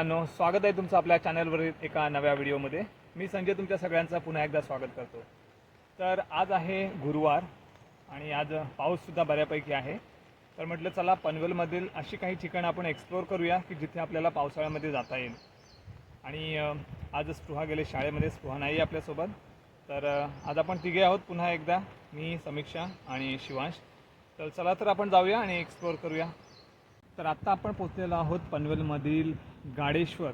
मित्रांनो स्वागत आहे तुमचं आपल्या चॅनलवरील एका नव्या व्हिडिओमध्ये मी संजय तुमच्या सगळ्यांचं पुन्हा एकदा स्वागत करतो. तर आज आहे गुरुवार आणि आज पाऊससुद्धा बऱ्यापैकी आहे. तर म्हटलं चला पनवेलमधील अशी काही ठिकाणं आपण एक्सप्लोअर करूया की जिथे आपल्याला पावसाळ्यामध्ये जाता येईल. आणि आज स्पृहा गेले शाळेमध्ये स्पृहा नाही आहे आपल्यासोबत. तर आज आपण तिघे आहोत पुन्हा एकदा मी समीक्षा आणि शिवांश. तर चला तर आपण जाऊया आणि एक्सप्लोअर करूया. तर आत्ता आपण पोचलेलो आहोत पनवेलमधील गाडेश्वर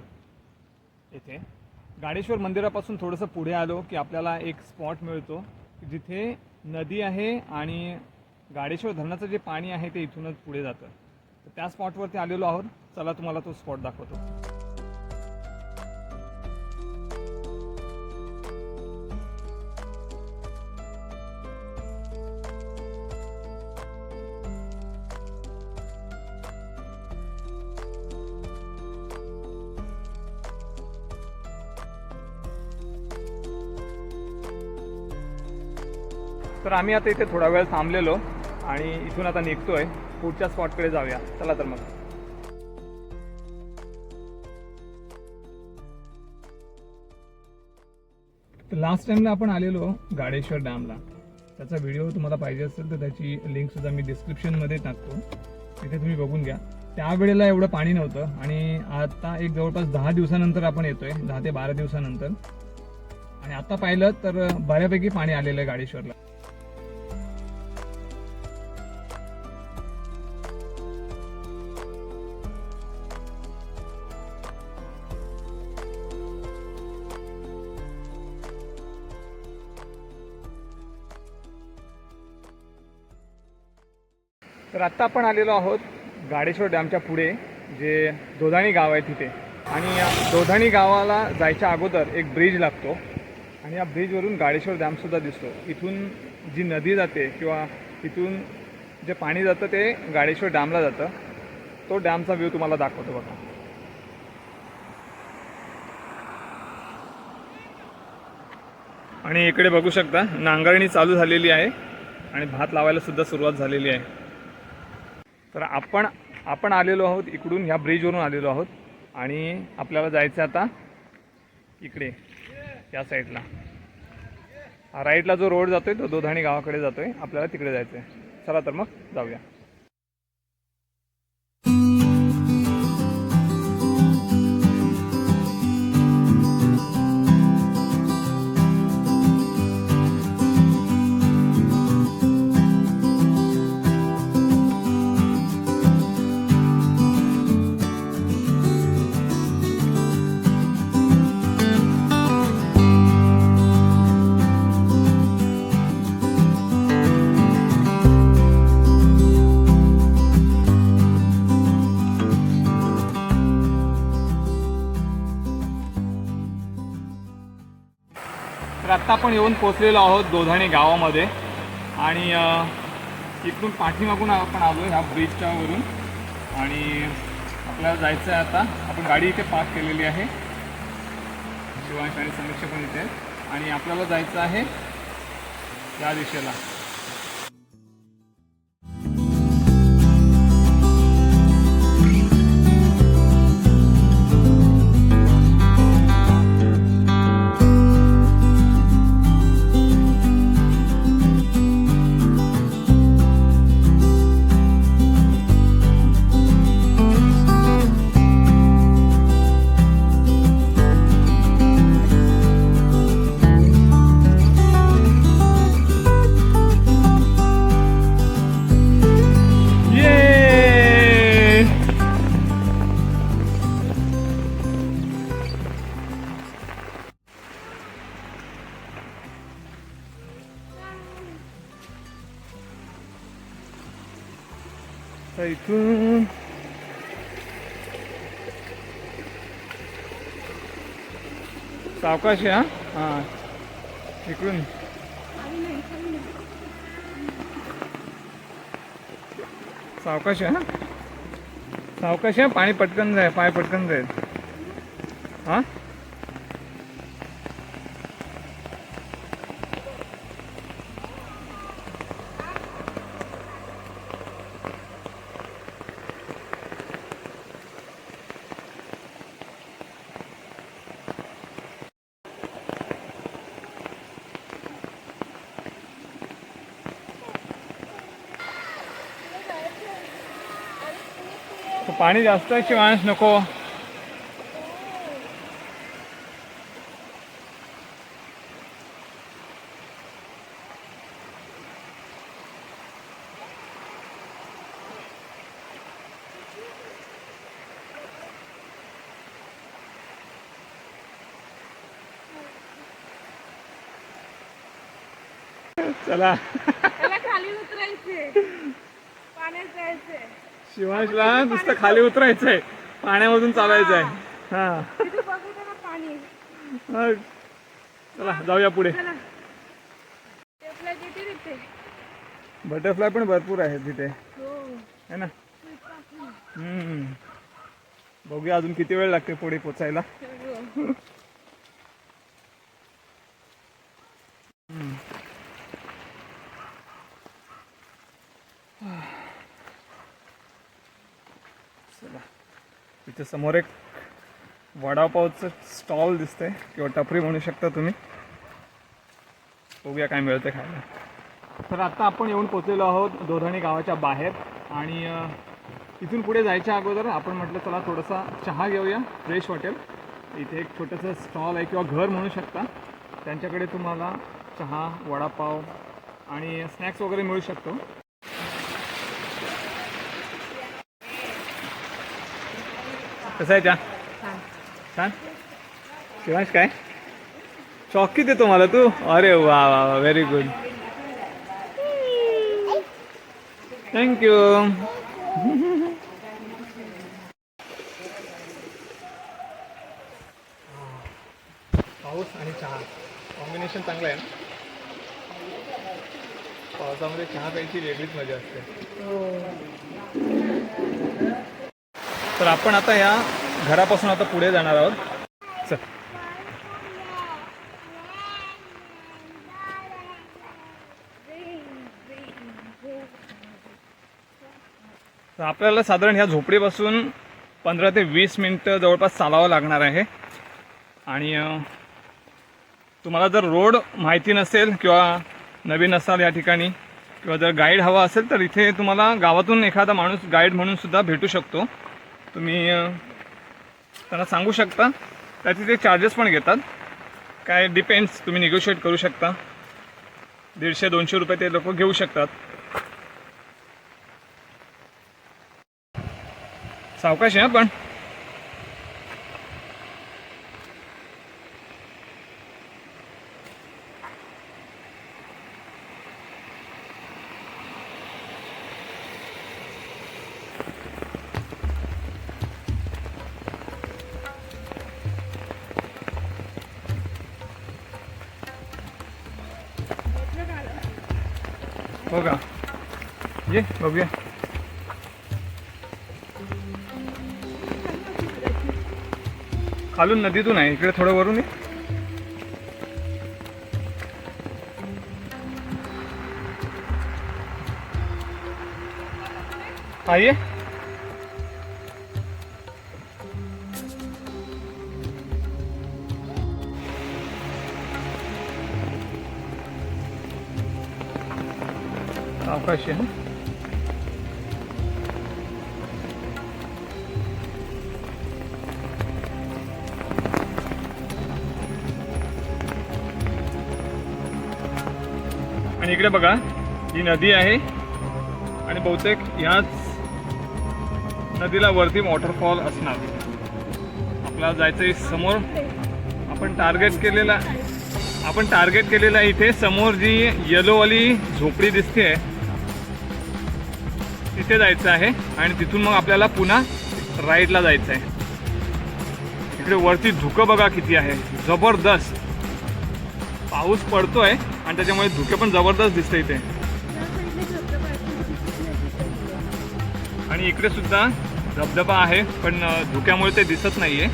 येथे. गाडेश्वर मंदिरापासून थोडंसं पुढे आलो की आपल्याला एक स्पॉट मिळतो की जिथे नदी आहे आणि गाडेश्वर धरणाचं जे पाणी आहे ते इथूनच पुढे जातं. तर त्या स्पॉटवरती आलेलो आहोत. चला तुम्हाला तो स्पॉट दाखवतो. तर आम्ही आता इथे थोडा वेळ थांबलेलो आणि इथून आता निघतोय. पुढच्या स्पॉटकडे जाऊया. चला तर मग. लास्ट टाइमला आपण आलेलो गाडेश्वर डॅमला त्याचा व्हिडिओ तुम्हाला पाहिजे असेल तर त्याची लिंक सुद्धा मी डिस्क्रिप्शनमध्ये टाकतो. तिथे तुम्ही बघून घ्या. त्यावेळेला एवढं पाणी नव्हतं आणि आता एक जवळपास दहा दिवसानंतर आपण येतोय. दहा ते बारा दिवसानंतर. आणि आता पाहिलं तर बऱ्यापैकी पाणी आलेलं आहे गाडेश्वरला. तर आत्ता आपण आलेलो आहोत गाडेश्वर डॅमच्या पुढे जे दोधाणी गाव आहे तिथे. आणि या दोधाणी गावाला जायच्या अगोदर एक ब्रिज लागतो. आणि या ब्रिजवरून गाडेश्वर डॅमसुद्धा दिसतो. इथून जी नदी जाते किंवा इथून जे पाणी जातं ते गाडेश्वर डॅमला जातं. तो डॅमचा व्ह्यू तुम्हाला दाखवतो बघा. आणि इकडे बघू शकता नांगरणी चालू झालेली आहे. आणि भात लावायला सुद्धा सुरुवात झालेली आहे. तर आपण आपण आलेलो आहोत इकडून ह्या ब्रिजवरून आलेलो आहोत. आणि आपल्याला जायचं आहे आता इकडे या साईडला हा राईटला जो रोड जातो आहे तो दोधाणी गावाकडे जातो आहे आपल्याला तिकडे जायचं आहे चला तर मग जाऊया. आत्ता आपण येऊन पोचलेलो आहोत दोधाणी गावामध्ये. आणि इकडून पाठीमागून आपण आलो ह्या ब्रिजच्या वरून. आणि आपल्याला जायचं आहे आता. आपण गाडी इथे पार्क केलेली आहे. शिवाय आणि समीक्षा पण इथे आहेत. आणि आपल्याला जायचं आहे या दिशेला. सावकाश आहे हा? हां. इकडून. सावकाश आहे हा? सावकाश आहे पाणी पटकन जाय पाय पटकन जाईल हां? तो पाणी जास्त आहे शिवांश नको? चला. खाली उतरायचे पाण्यात जायचे शिवांशला नुसतं खाली उतरायचंय. पाण्यामधून चालायचंय. हा. तिथे ना पाणी मग चला जाऊया पुढे. चला किती तिथे बटरफ्लाय पण भरपूर आहेत तिथे. हो है ना? हम्म. बघूया अजून किती वेळ लागते पुढे पोचायला. हो. इथे समोर एक वडापावचं स्टॉल दिसतंय किंवा टपरी म्हणू शकता तुम्ही. बघूया काय मिळतं खायला. तर आत्ता आपण येऊन पोचलेलो आहोत दोधणी गावाच्या बाहेर. आणि इथून पुढे जायच्या अगोदर आपण म्हटलं चला थोडासा चहा घेऊया फ्रेश वाटेल इथे एक छोटंसं स्टॉल आहे किंवा घर म्हणू शकता. त्यांच्याकडे तुम्हाला चहा वडापाव आणि स्नॅक्स वगैरे मिळू शकतो. कसं आहे चहा छान. शिवांश काय? चॉकी देतो मला तू. अरे वा वा वा व्हेरी गुड थँक्यू पाऊस आणि चहा. कॉम्बिनेशन चांगलं आहे ना? पावसामध्ये चहा प्यायची वेगळीच मजा असते. तर आपण आता या घरापासून आता पुढे जाणार आहोत. चल. तर आपल्याला साधारण ह्या झोपडीपासून पंधरा ते वीस मिनटं जवळपास चालावं लागणार आहे. आणि तुम्हाला जर रोड माहिती नसेल किंवा नवीन असाल या ठिकाणी किंवा जर गाईड हवा असेल तर इथे तुम्हाला गावातून एखादा माणूस गाईड म्हणून सुद्धा भेटू शकतो. तुम्ही त्यांना सांगू शकता. त्याचे ते चार्जेस पण घेतात. काय डिपेंड्स तुम्ही निगोशिएट करू शकता. दीडशे दोनशे रुपये ते लोक घेऊ शकतात. सावकाश आहे हं पण ये बघूया. खालून नदीतून आहे इकडे थोडं वरून ये. हा ये. आहे आणि इकडे बघा ही नदी आहे. आणि बहुतेक ह्याच नदीला वरती वॉटरफॉल असणार. आपल्याला जायचं समोर. आपण टार्गेट केलेला आपण टार्गेट केलेलं आहे इथे समोर जी येलोवाली झोपडी दिसते तिथे जायचं आहे. आणि तिथून मग आपल्याला पुन्हा राईडला जायचं आहे इकडे वरती धुकं बघा किती आहे. जबरदस्त. पाऊस पडतोय आणि त्याच्यामुळे धुके पण जबरदस्त दिसते इथे. आणि इकडे सुद्धा धबधबा आहे पण धुक्यामुळे ते दिसत नाहीये.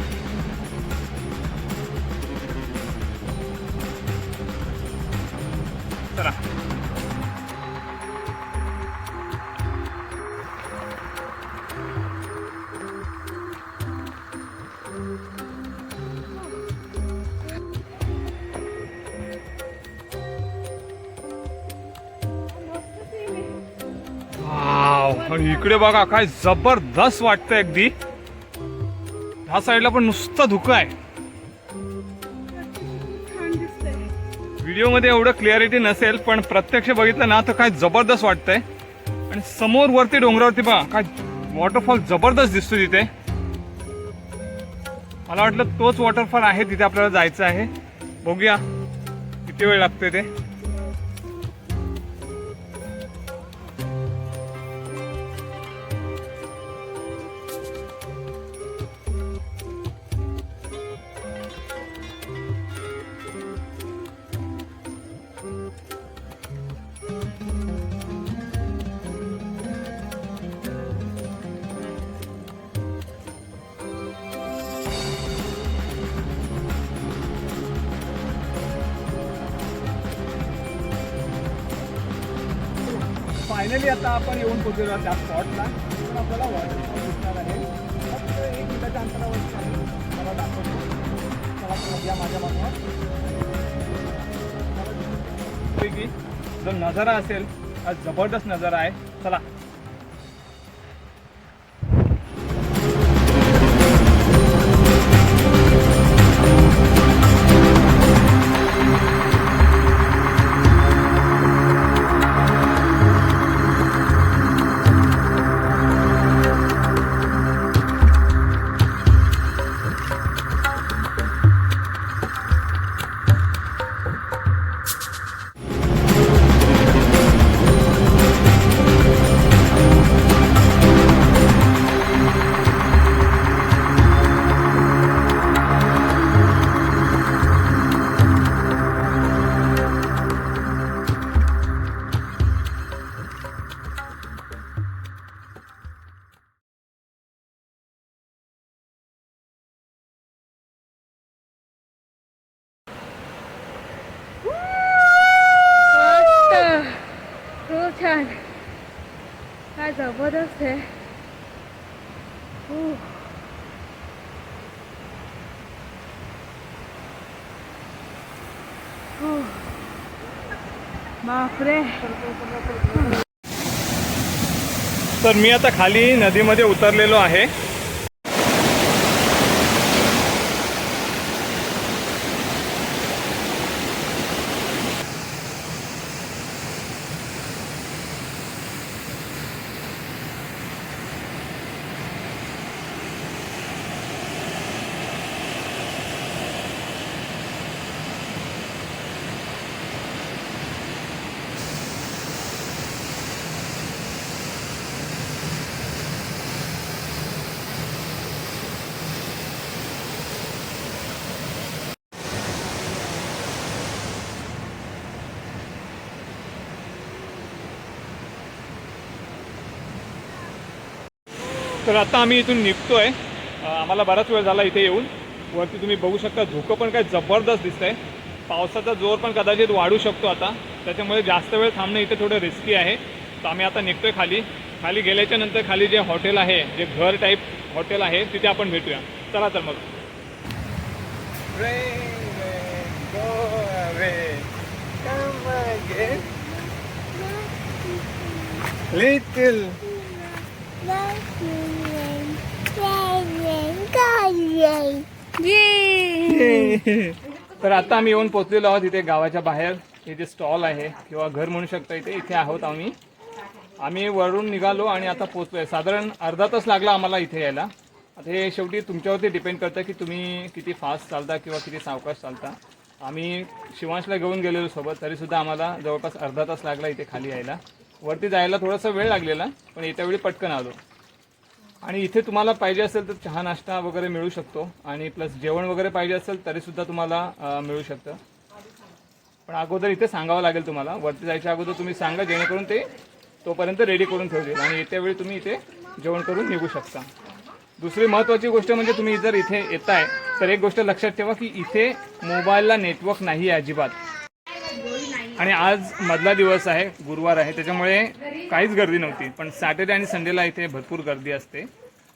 वाव आणि इकडे बघा काय जबरदस्त वाटतंय अगदी. ह्या साईडला पण नुसतं धुकं आहे. व्हिडिओमध्ये एवढं क्लिअरिटी नसेल पण प्रत्यक्ष बघितलं ना तर काय जबरदस्त वाटतंय. आणि समोर वरती डोंगरावरती बघा काय वॉटरफॉल जबरदस्त दिसतो तिथे. मला वाटलं तोच वॉटरफॉल आहे तिथे आपल्याला जायचं आहे. बघूया किती वेळ लागतोय ते. फायनली आता आपण येऊन पोहोचलो त्या स्पॉटला पण आपल्याला वॉटरफॉल दिसणार आहे. फक्त एक मिनिटाच्या अंतरावरती आहे मला दाखवतो. मला तर या माझ्या मागं. पैकी जो नजारा असेल हा जबरदस्त नजारा आहे. चला. काय जबरदस्त आहे बापरे। तर मी आता खाली नदीमध्ये उतरलेलो आहे. तर आता आम्ही इथून निघतोय. अं, आम्हाला बराच वेळ झाला इथे येऊन. वरती तुम्ही बघू शकता धुकं पण काय जबरदस्त दिसतंय. पावसाचा जोर पण कदाचित वाढू शकतो आता. त्याच्यामुळे जास्त वेळ थांबणं इथे थोडं रिस्की आहे. तर आम्ही आता निघतोय खाली. खाली गेल्याच्यानंतर खाली जे हॉटेल आहे जे घर टाईप हॉटेल आहे तिथे आपण भेटूया. चला तर मग. लिटिल तर आता आम्ही येऊन पोहोचलेलो आहोत इथे गावाच्या बाहेर. इथे स्टॉल आहे किंवा घर म्हणू शकता इथे. इथे आहोत आम्ही. आम्ही वरून निघालो आणि आता पोहोचलोय. साधारण अर्धा तास लागला आम्हाला इथे यायला. आता हे शेवटी तुमच्यावरती डिपेंड करतं की तुम्ही किती फास्ट चालता किंवा किती सावकाश चालता. आम्ही शिवांशला घेऊन गेलेलो सोबत. तरीसुद्धा आम्हाला जवळपास अर्धा तास लागला इथे खाली यायला. वरती जायला थोडासा वेळ लागलेला पण येत्या वेळी पटकन आलो. आणि इथे तुम्हाला पाहिजे असेल तर चहा नाश्ता वगैरे मिळू शकतो. आणि प्लस जेवण वगैरे पाहिजे असेल तरीसुद्धा तुम्हाला मिळू शकतं. पण अगोदर इथे सांगावं लागेल तुम्हाला. वरती जायच्या अगोदर तुम्ही सांगा जेणेकरून ते तोपर्यंत रेडी करून ठेवतील. आणि येत्या वेळी तुम्ही इथे जेवण करून निघू शकता. दुसरी महत्त्वाची गोष्ट म्हणजे तुम्ही जर इथे येत आहे तर एक गोष्ट लक्षात ठेवा की इथे मोबाईलला नेटवर्क नाही आहे अजिबात. आणि आज मधला दिवस आहे गुरुवार आहे त्याच्यामुळे काहीच गर्दी नव्हती. पण सॅटर्डे आणि संडेला इथे भरपूर गर्दी असते.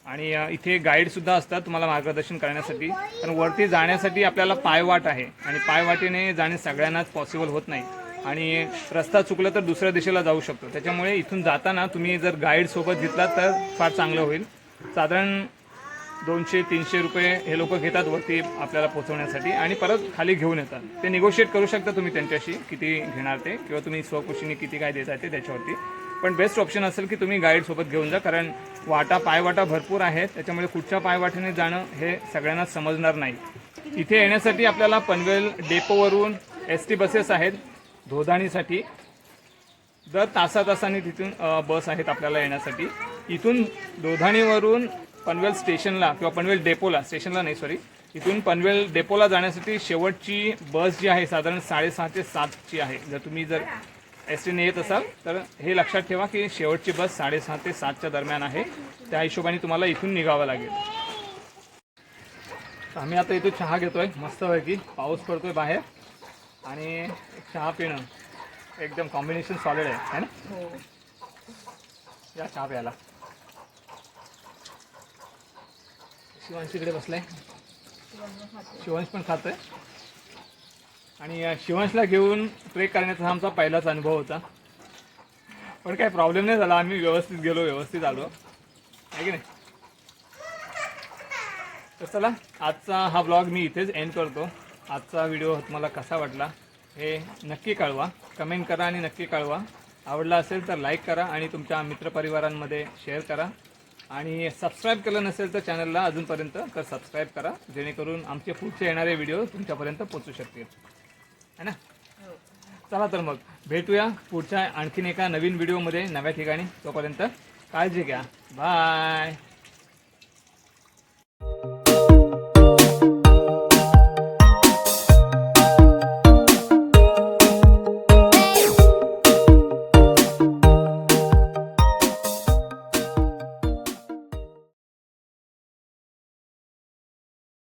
आणि इथे गाईडसुद्धा असतात तुम्हाला मार्गदर्शन करण्यासाठी. पण वरती जाण्यासाठी आपल्याला पायवाट आहे. आणि पायवाटेने जाणे सगळ्यांनाच पॉसिबल होत नाही. आणि रस्ता चुकला तर दुसऱ्या दिशेला जाऊ शकतो. त्याच्यामुळे इथून जाताना तुम्ही जर गाईडसोबत घेतला तर फार चांगलं होईल. साधारण दोनशे तीनशे रुपये हे लोक घेतात वरती आपल्याला पोहोचवण्यासाठी आणि परत खाली घेऊन येतात. ते निगोशिएट करू शकता तुम्ही त्यांच्याशी किती घेणार ते किंवा तुम्ही स्वखुशीने किती काय देत आहे ते त्याच्यावरती. पण बेस्ट ऑप्शन असेल की तुम्ही गाईडसोबत घेऊन जा कारण वाटा पायवाटा भरपूर आहेत. त्याच्यामुळे कुठच्या पायवाटेने जाणं हे सगळ्यांना समजणार नाही. इथे येण्यासाठी आपल्याला पनवेल डेपोवरून एस टी बसेस आहेत धोदाणीसाठी दर तासा तासाने तिथून बस आहेत आपल्याला येण्यासाठी. इथून दोधाणीवरून पनवेल स्टेशनला किंवा पनवेल डेपोला स्टेशनला नाही सॉरी इथून पनवेल डेपोला जाण्यासाठी शेवटची बस जी आहे साधारण साडेसहा ते सातची आहे. जर तुम्ही जर एस टीने येत असाल तर हे लक्षात ठेवा की शेवटची बस साडेसहा ते सातच्या दरम्यान आहे. त्या हिशोबाने तुम्हाला इथून निघावं लागेल. आम्ही आता इथे चहा घेतोय. मस्तपैकी पाऊस पडतोय बाहेर. आणि चहा पिणं. एकदम कॉम्बिनेशन सॉलिड आहे है ना? या चहा प्यायला. शिवांश इकडे बसलाय. शिवांश पण खातोय. आणि शिवांशला घेऊन ट्रेक करण्याचा हा आमचा पहिलाच अनुभव होता. पण काही प्रॉब्लेम नाही झाला. आम्ही व्यवस्थित गेलो व्यवस्थित आलो. आहे की नाही? तर चला आजचा हा ब्लॉग मी इथेच एंड करतो. आजचा व्हिडिओ तुम्हाला कसा वाटला हे नक्की कळवा. कमेंट करा आणि नक्की कळवा. आवडला असेल तर लाईक करा आणि तुमच्या मित्रपरिवारांमध्ये शेअर करा. आणि सबस्क्राईब केलं नसेल तर चॅनलला अजूनपर्यंत तर सबस्क्राईब करा जेणेकरून आमचे पुढचे येणारे व्हिडिओ तुमच्यापर्यंत पोचू शकतील. है ना? चला तर मग भेटूया पुढच्या आणखीन एका नवीन व्हिडिओमध्ये नव्या ठिकाणी. तोपर्यंत काळजी घ्या. बाय